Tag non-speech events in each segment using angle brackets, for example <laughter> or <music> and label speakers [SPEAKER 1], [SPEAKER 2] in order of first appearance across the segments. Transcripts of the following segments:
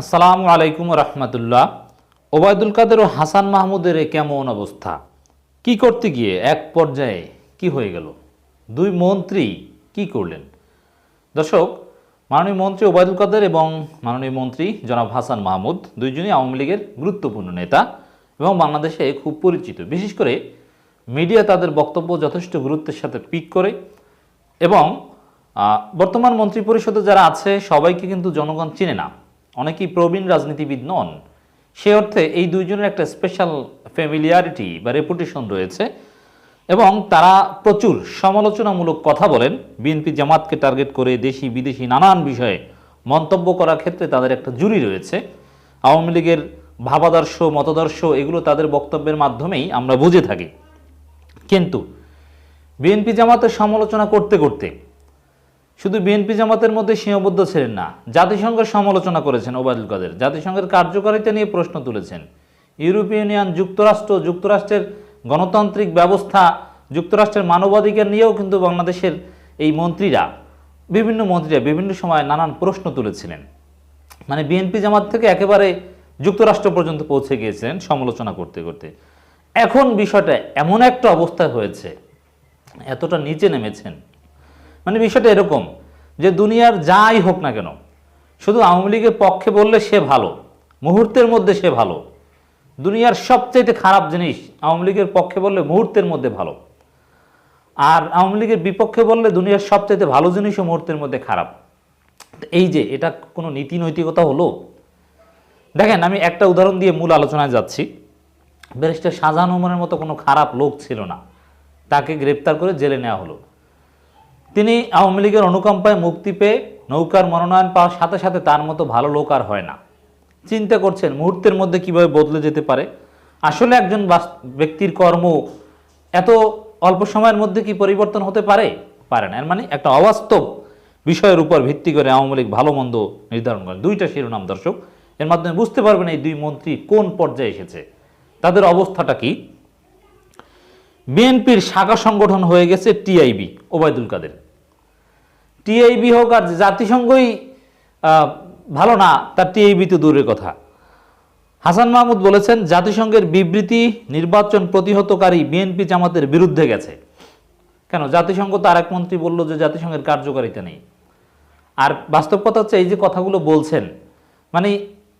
[SPEAKER 1] আসসালামু আলাইকুম রহমতুল্লাহ। ওবায়দুল কাদের ও হাসান মাহমুদের কেমন অবস্থা? কি করতে গিয়ে এক পর্যায়ে কি হয়ে গেল? দুই মন্ত্রী কি করলেন? দর্শক, মাননীয় মন্ত্রী ওবায়দুল কাদের এবং মাননীয় মন্ত্রী জনাব হাসান মাহমুদ দুইজনই আওয়ামী লীগের গুরুত্বপূর্ণ নেতা এবং বাংলাদেশে খুব পরিচিত। বিশেষ করে মিডিয়া তাদের বক্তব্য যথেষ্ট গুরুত্বের সাথে পিক করে এবং বর্তমান মন্ত্রী পরিষদে যারা আছে, সবাইকে কিন্তু জনগণ চিনে না। অনেকেই প্রবীণ রাজনীতিবিদ নন। সে অর্থে এই দুইজনের একটা স্পেশাল ফ্যামিলিয়ারিটি বা রেপুটেশন রয়েছে এবং তারা প্রচুর সমালোচনামূলক কথা বলেন। বিএনপি জামাতকে টার্গেট করে দেশি, বিদেশি নানান বিষয়ে মন্তব্য করার ক্ষেত্রে তাদের একটা জুরি রয়েছে। আওয়ামী লীগের ভাবাদর্শ, মতাদর্শ এগুলো তাদের বক্তব্যের মাধ্যমেই আমরা বুঝে থাকি। কিন্তু বিএনপি জামাতের সমালোচনা করতে করতে শুধু বিএনপি জামাতের মধ্যে সীমাবদ্ধ ছিলেন না, জাতিসংঘের সমালোচনা করেছেন ওবায়দুল কাদের। জাতিসংঘের কার্যকারিতা নিয়ে প্রশ্ন তুলেছেন। ইউরোপিয়ান ইউনিয়ন যুক্তরাষ্ট্র, যুক্তরাষ্ট্রের গণতান্ত্রিক ব্যবস্থা, যুক্তরাষ্ট্রের মানবাধিকার নিয়েও কিন্তু বাংলাদেশের এই মন্ত্রীরা, বিভিন্ন মন্ত্রীরা বিভিন্ন সময় নানান প্রশ্ন তুলেছিলেন। মানে বিএনপি জামাত থেকে একেবারে যুক্তরাষ্ট্র পর্যন্ত পৌঁছে গিয়েছিলেন সমালোচনা করতে করতে। এখন বিষয়টা এমন একটা অবস্থায় হয়েছে, এতটা নিচে নেমেছেন। মানে বিষয়টা এরকম যে দুনিয়ার যাই হোক না কেন, শুধু আওয়ামী লীগের পক্ষে বললে সে ভালো, মুহূর্তের মধ্যে সে ভালো। দুনিয়ার সবচেয়ে খারাপ জিনিস আওয়ামী লীগের পক্ষে বললে মুহূর্তের মধ্যে ভালো। আর আওয়ামী লীগের বিপক্ষে বললে দুনিয়ার সবচেয়ে ভালো জিনিসও মুহূর্তের মধ্যে খারাপ। এই যে, এটা কোনো নীতি নৈতিকতা হলো? দেখেন, আমি একটা উদাহরণ দিয়ে মূল আলোচনায় যাচ্ছি। ব্যারিস্টার শাহজাহান ওমরের মতো কোনো খারাপ লোক ছিল না। তাকে গ্রেপ্তার করে জেলে নেওয়া হলো। তিনি আওয়ামী লীগের অনুকম্পায় মুক্তি পেয়ে নৌকার মনোনয়ন পাওয়ার সাথে সাথে তার মতো ভালো লোক আর হয় না। চিন্তা করছেন, মুহূর্তের মধ্যে কীভাবে বদলে যেতে পারে? আসলে একজন ব্যক্তির কর্ম এত অল্প সময়ের মধ্যে কি পরিবর্তন হতে পারে? পারে না। এর মানে একটা অবাস্তব বিষয়ের উপর ভিত্তি করে আওয়ামী লীগ ভালো মন্দ নির্ধারণ করে। দুইটা শিরোনাম, দর্শক। এর মাধ্যমে বুঝতে পারবেন এই দুই মন্ত্রী কোন পর্যায়ে এসেছে। তাদের অবস্থাটা কি? বিএনপির শাখা সংগঠন হয়ে গেছে টিআইবি, ওবায়দুল কাদের। টিআইবি হোক আর জাতিসংঘই ভালো না, তার টিআইবি তো দূরের কথা। হাসান মাহমুদ বলেছেন, জাতিসংঘের বিবৃতি নির্বাচন প্রতিহতকারী বিএনপি জামাতের বিরুদ্ধে গেছে। কেন? জাতিসংঘ তো আরেক মন্ত্রী বলল যে জাতিসংঘের কার্যকারিতা নেই। আর বাস্তব কথা হচ্ছে, এই যে কথাগুলো বলছেন মানে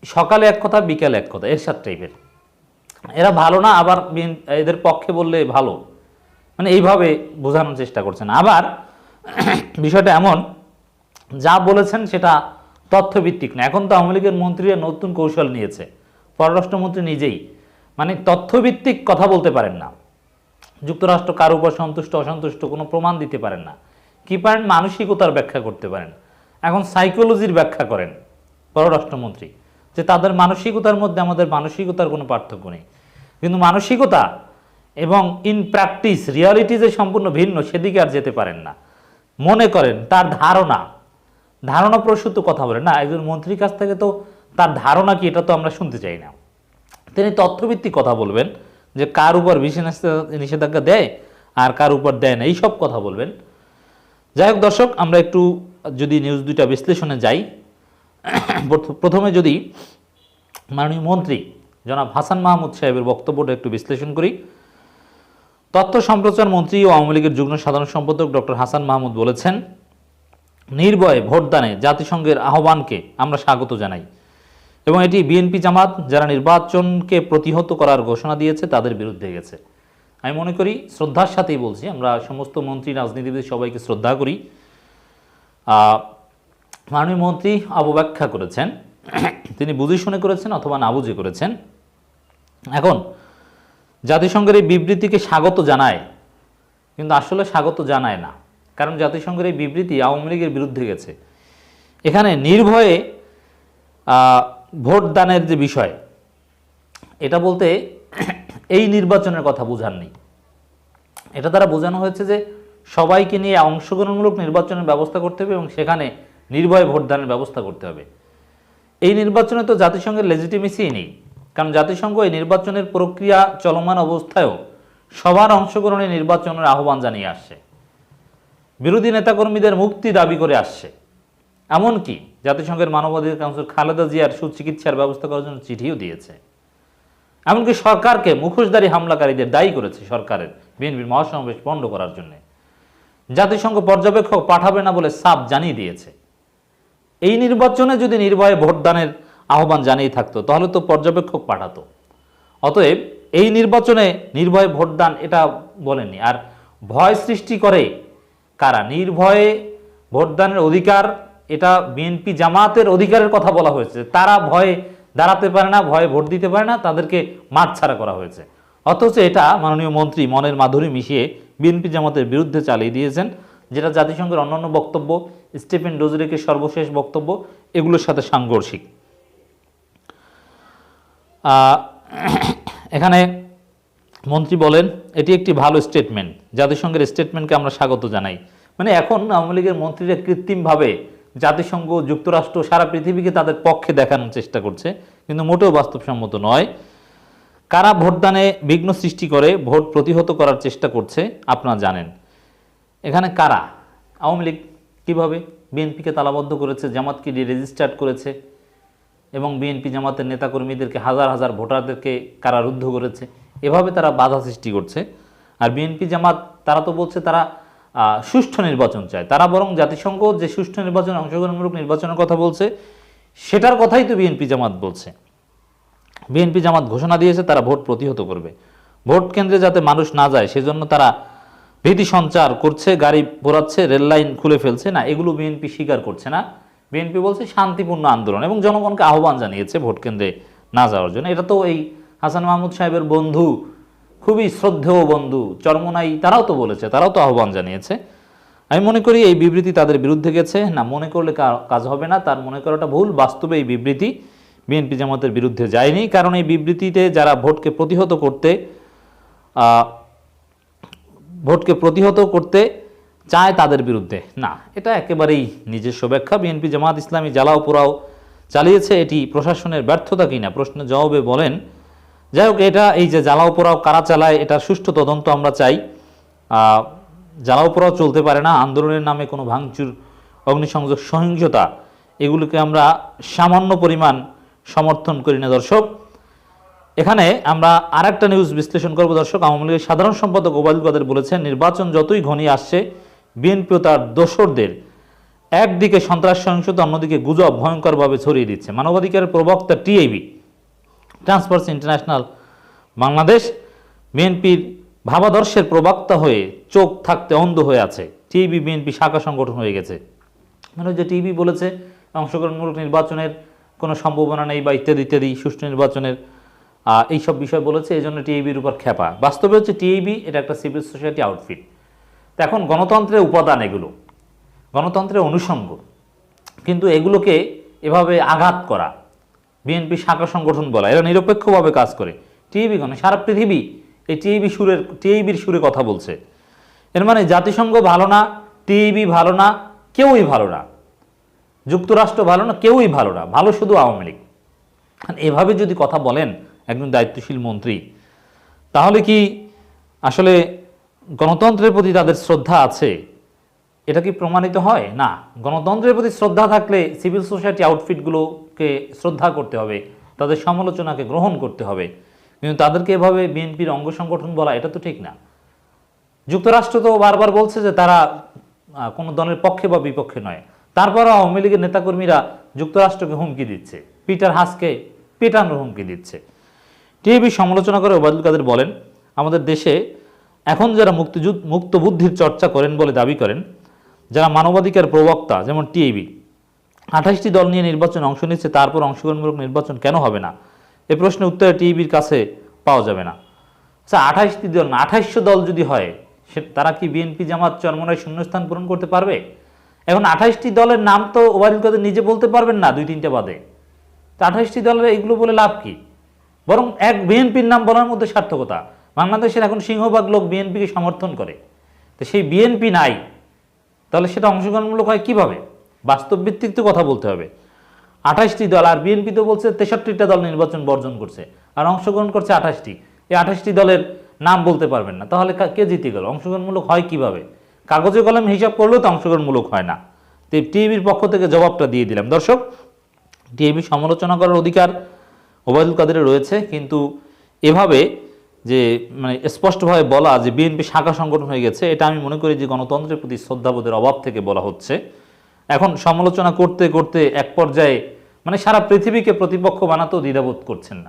[SPEAKER 1] সকালে এক কথা, বিকালে এক কথা এর এরশাদ টাইপের। এরা ভালো না, আবার এদের পক্ষে বললে ভালো। মানে এইভাবে বোঝানোর চেষ্টা করছেন। আবার <clears throat> বিষয়টা এমন, যা বলেছেন সেটা তথ্যভিত্তিক না। এখন তো আওয়ামী লীগের মন্ত্রীরা নতুন কৌশল নিয়েছে। পররাষ্ট্রমন্ত্রী নিজেই। মানে তথ্যভিত্তিক কথা বলতে পারেন না। যুক্তরাষ্ট্র কারও উপর সন্তুষ্ট, অসন্তুষ্ট কোনো প্রমাণ দিতে পারেন না। কি পারেন? মানসিকতার ব্যাখ্যা করতে পারেন। এখন সাইকোলজির ব্যাখ্যা করেন পররাষ্ট্রমন্ত্রী। যে তাদের মানসিকতার মধ্যে আমাদের মানসিকতার কোনো পার্থক্য নেই। কিন্তু মানসিকতা এবং ইন প্র্যাকটিস রিয়ালিটি যে সম্পূর্ণ ভিন্ন, সেদিকে আর যেতে পারেন না। মনে করেন, তার ধারণা ধারণা প্রসূত কথা বলেন। না, একজন মন্ত্রীর কাছ থেকে তো তার ধারণা কি, এটা তো আমরা শুনতে চাই না। তিনি তথ্যভিত্তিক কথা বলবেন, যে কার উপর বিশেষ নিষেধাজ্ঞা দেয় আর কার উপর দেয় না, এইসব কথা বলবেন। যাই হোক দর্শক, আমরা একটু যদি নিউজ দুইটা বিশ্লেষণে যাই প্রথমে যদি মাননীয় মন্ত্রী জনাব হাসান মাহমুদ সাহেবের বক্তব্যটা একটু বিশ্লেষণ করি। তথ্য সম্প্রচার মন্ত্রী ও আওয়ামী লীগের যুগ্ম সাধারণ সম্পাদক ডক্টর হাসান মাহমুদ বলেছেন, নির্ভয়ে ভোটদানে জাতিসংঘের আহ্বানকে আমরা স্বাগত জানাই এবং এটি বিএনপি জামাত যারা নির্বাচনকে প্রতিহত করার ঘোষণা দিয়েছে তাদের বিরুদ্ধে গেছে। আমি মনে করি শ্রদ্ধার সাথেই বলছি, আমরা সমস্ত মন্ত্রী রাজনীতিবিদ সবাইকে শ্রদ্ধা করি। মাননীয় মন্ত্রী অবব্যাখ্যা করেছেন তিনি বুঝে শুনে করেছেন অথবা না বুঝে করেছেন। এখন জাতিসংঘের এই বিবৃতিকে স্বাগত জানায় কিন্তু আসলে স্বাগত জানায় না কারণ জাতিসংঘের এই বিবৃতি আওয়ামী লীগের বিরুদ্ধে গেছে। এখানে নির্ভয়ে আহ, ভোট দানের যে বিষয় এটা বলতে এই নির্বাচনের কথা বোঝাননি এটা দ্বারা বোঝানো হয়েছে যে সবাইকে নিয়ে অংশগ্রহণমূলক নির্বাচনের ব্যবস্থা করতে হবে এবং সেখানে নির্ভয়ে ভোটদানের ব্যবস্থা করতে হবে। এই নির্বাচনে তো জাতিসংঘের লেজিটিমেসি নেই। কারণ জাতিসংঘ এই নির্বাচনের প্রক্রিয়া চলমান অবস্থায়ও সবার অংশগ্রহণে নির্বাচনের আহ্বান জানিয়ে আসছে। বিরোধী নেতাকর্মীদের মুক্তি দাবি করে আসছে। এমনকি জাতিসংঘের মানবাধিকার কাউন্সিল খালেদা জিয়ার সুচিকিৎসার ব্যবস্থা করার জন্য চিঠিও দিয়েছে। এমনকি সরকারকে মুখোশধারী হামলাকারীদের দায়ী করেছে সরকারের, বিএনপির মহাসমাবেশ বন্ধ করার জন্য। জাতিসংঘ পর্যবেক্ষক পাঠাবে না বলে সাপ জানিয়ে দিয়েছে। এই নির্বাচনে যদি নির্ভয়ে ভোটদানের আহ্বান জানিয়ে থাকতো, তাহলে তো পর্যবেক্ষক পাঠাতো। অতএব এই নির্বাচনে নির্ভয়ে ভোটদান এটা বলেননি। আর ভয় সৃষ্টি করে কারা? নির্ভয়ে ভোটদানের অধিকার, এটা বিএনপি জামাতের অধিকারের কথা বলা হয়েছে। তারা ভয়ে দাঁড়াতে পারে না, ভয়ে ভোট দিতে পারে না, তাদেরকে মাঠ ছাড়া করা হয়েছে। অথচ এটা মাননীয় মন্ত্রী মনের মাধুরী মিশিয়ে বিএনপি জামাতের বিরুদ্ধে চালিয়ে দিয়েছেন। যেটা জাতিসংঘের অন্যান্য বক্তব্য, স্টিফেন ডোজরেকের সর্বশেষ বক্তব্য, এগুলোর সাথে সাংঘর্ষিক। এখানে মন্ত্রী বলেন, এটি একটি ভালো স্টেটমেন্ট জাতিসংঘের স্টেটমেন্টকে আমরা স্বাগত জানাই। মানে এখন আওয়ামী লীগের মন্ত্রীরা কৃত্রিমভাবে জাতিসংঘ, যুক্তরাষ্ট্র, সারা পৃথিবীকে তাদের পক্ষে দেখানোর চেষ্টা করছে, কিন্তু মোটেও বাস্তবসম্মত নয়। কারা ভোটদানে বিঘ্ন সৃষ্টি করে, ভোট প্রতিহত করার চেষ্টা করছে, আপনারা জানেন। এখানে কারা? আওয়ামী লীগ কীভাবে বিএনপিকে তালাবদ্ধ করেছে, জামাতকে রেজিস্টার্ড করেছে এবং বিএনপি জামাতের নেতাকর্মীদেরকে হাজার হাজার ভোটারদেরকে কারারুদ্ধ করেছে, এভাবে তারা বাধা সৃষ্টি করছে। আর বিএনপি জামাত, তারা তো বলছে তারা সুষ্ঠু নির্বাচন চায়। তারা বরং জাতিসংঘ যে সুষ্ঠু নির্বাচন অংশগ্রহণমূলক নির্বাচনের কথা বলছে, সেটার কথাই তো বিএনপি জামাত বলছে। বিএনপি জামাত ঘোষণা দিয়েছে, তারা ভোট প্রতিহত করবে। ভোট কেন্দ্রে যাতে মানুষ না যায়, সেজন্য তারা ভীতি সঞ্চার করছে, গাড়ি পোড়াচ্ছে, রেল লাইন খুলে ফেলছে। না, এগুলো বিএনপি স্বীকার করছে না। বিএনপি বলছে শান্তিপূর্ণ আন্দোলন এবং জনগণকে আহ্বান জানিয়েছে ভোট কেন্দ্রে না যাওয়ার জন্য। এটা তো এই হাসান মাহমুদ সাহেবের বন্ধু, খুবই শ্রদ্ধেয় বন্ধু, চরমনাই, তারাও তো বলেছে, তারাও তো আহ্বান জানিয়েছে। আমি মনে করি এই বিবৃতি তাদের বিরুদ্ধে গেছে। না, মনে করলে কাজ হবে না, তার মনে করাটা ভুল। বাস্তবে এই বিবৃতি বিএনপি জামাতের বিরুদ্ধে যায়নি, কারণ এই বিবৃতিতে যারা ভোটকে প্রতিহত করতে ভোটকে প্রতিহত করতে চায় তাদের বিরুদ্ধে। না, এটা একেবারেই নিজস্ব ব্যাখ্যা। বিএনপি, জামাত ইসলামী জ্বালাও পোড়াও চালিয়েছে এটি। প্রশাসনের ব্যর্থতা কিনা প্রশ্নের জবাবে বলেন, যাই হোক, এটা এই যে জ্বালাও পোড়াও কারা চালায়, এটা সুষ্ঠু তদন্ত আমরা চাই। জ্বালাও পোড়াও চলতে পারে না। আন্দোলনের নামে কোনো ভাঙচুর, অগ্নিসংযোগ, সহিংসতা, এগুলোকে আমরা সামান্য পরিমাণ সমর্থন করি না। দর্শক এখানে আমরা আরেকটা নিউজ বিশ্লেষণ করব, দর্শক। আওয়ামী লীগের সাধারণ সম্পাদক ওবায়দুল কাদের বলেছেন, নির্বাচন যতই ঘনিয়ে আসছে, বিএনপি তার দোসরদের একদিকে সন্ত্রাস সহিংসতা, অন্যদিকে গুজব ভয়ঙ্করভাবে ছড়িয়ে দিচ্ছে। মানবাধিকারের প্রবক্তা টিআইবি ট্রান্সপারেন্সি ইন্টারন্যাশনাল বাংলাদেশ, বিএনপির ভাবাদর্শের প্রবক্তা হয়ে চোখ থাকতে অন্ধ হয়ে আছে। টিআইবি বিএনপি শাখা সংগঠন হয়ে গেছে। মানে যে টিভি বলেছে, অংশগ্রহণমূলক নির্বাচনের কোনো সম্ভাবনা নেই বা ইত্যাদি ইত্যাদি, সুষ্ঠু নির্বাচনের আহ, এইসব বিষয় বলেছে এই জন্য টিএবির উপর খেপা বাস্তবে হচ্ছে টিএবি এটা একটা সিভিল সোসাইটি আউটফিট। তো এখন গণতন্ত্রের উপাদান এগুলো গণতন্ত্রের অনুষঙ্গ। কিন্তু এগুলোকে এভাবে আঘাত করা বিএনপি শাখা সংগঠন বলা এরা নিরপেক্ষভাবে কাজ করে। টিএবি গণ সারা পৃথিবী এই টিএবি সুরের টিএবির সুরে কথা বলছে। এর মানে জাতিসংঘ ভালো না টিএবি ভালো না কেউই ভালো না। যুক্তরাষ্ট্র ভালো না কেউই ভালো না ভালো শুধু আওয়ামী লীগ। এভাবে যদি কথা বলেন একজন দায়িত্বশীল মন্ত্রী। তাহলে কি আসলে গণতন্ত্রের প্রতি তাদের শ্রদ্ধা আছে? এটা কি প্রমাণিত হয়? না। গণতন্ত্রের প্রতি শ্রদ্ধা থাকলে সিভিল সোসাইটি আউটফিটগুলোকে শ্রদ্ধা করতে হবে, তাদের সমালোচনাকে গ্রহণ করতে হবে। কিন্তু তাদেরকে এভাবে বিএনপির অঙ্গ সংগঠন বলা, এটা তো ঠিক না। যুক্তরাষ্ট্র তো বারবার বলছে যে তারা কোনো দলের পক্ষে বা বিপক্ষে নয়। তারপরও আওয়ামী লীগের নেতাকর্মীরা যুক্তরাষ্ট্রকে হুমকি দিচ্ছে। পিটার হাসকে পেটানোর হুমকি দিচ্ছে। টিএবি সমালোচনা করে ওবায়দুল কাদের বলেন, আমাদের দেশে এখন যারা মুক্তিযুদ্ধ মুক্ত বুদ্ধির চর্চা করেন বলে দাবি করেন, যারা মানবাধিকার প্রবক্তা, যেমন টিএবি, আঠাশটি দল নিয়ে নির্বাচনে অংশ নিচ্ছে, তারপর অংশগ্রহণমূলক নির্বাচন কেন হবে না? এ প্রশ্নের উত্তরে টিএবির কাছে পাওয়া যাবে না। আচ্ছা আঠাশটি দল না, আঠাশশো দল যদি হয়, সে, তারা কি বিএনপি জামাত চরমনায় শূন্যস্থান পূরণ করতে পারবে? এখন আঠাশটি দলের নাম তো ওবায়দুল কাদের নিজে বলতে পারবেন না দুই তিনটে বাদে। তো আঠাশটি দলের এগুলো বলে লাভ কি? বরং এক বিএনপির নাম বলার মধ্যে সার্থকতা। বাংলাদেশের এখন সিংহভাগ লোক বিএনপিকে সমর্থন করে। তো সেই বিএনপি নাই। তাহলে সেটা অংশগ্রহণমূলক হয় কীভাবে? বাস্তব ভিত্তিক তো কথা বলতে হবে। আঠাশটি দল, আর বিএনপি তো বলছে তেষট্টিটা দল নির্বাচন বর্জন করছে। আর অংশগ্রহণ করছে আঠাশটি। এই আঠাশটি দলের নাম বলতে পারবেন না। তাহলে কে জিতে গেল? অংশগ্রহণমূলক হয় কীভাবে? কাগজে কলম হিসাব করলেও তো অংশগ্রহণমূলক হয় না। তো টিএবির পক্ষ থেকে জবাবটা দিয়ে দিলাম। দর্শক টিএবি সমালোচনা করার অধিকার ওবায়দুল কাদেরের রয়েছে, কিন্তু এভাবে যে মানে স্পষ্টভাবে বলা যে বিএনপি শাখা সংগঠন হয়ে গেছে, এটা আমি মনে করি যে গণতন্ত্রের প্রতি শ্রদ্ধাবোধের অভাব থেকে বলা হচ্ছে। এখন সমালোচনা করতে করতে এক পর্যায়ে মানে সারা পৃথিবীকে প্রতিপক্ষ বানাতেও দ্বিধাবোধ করছেন না।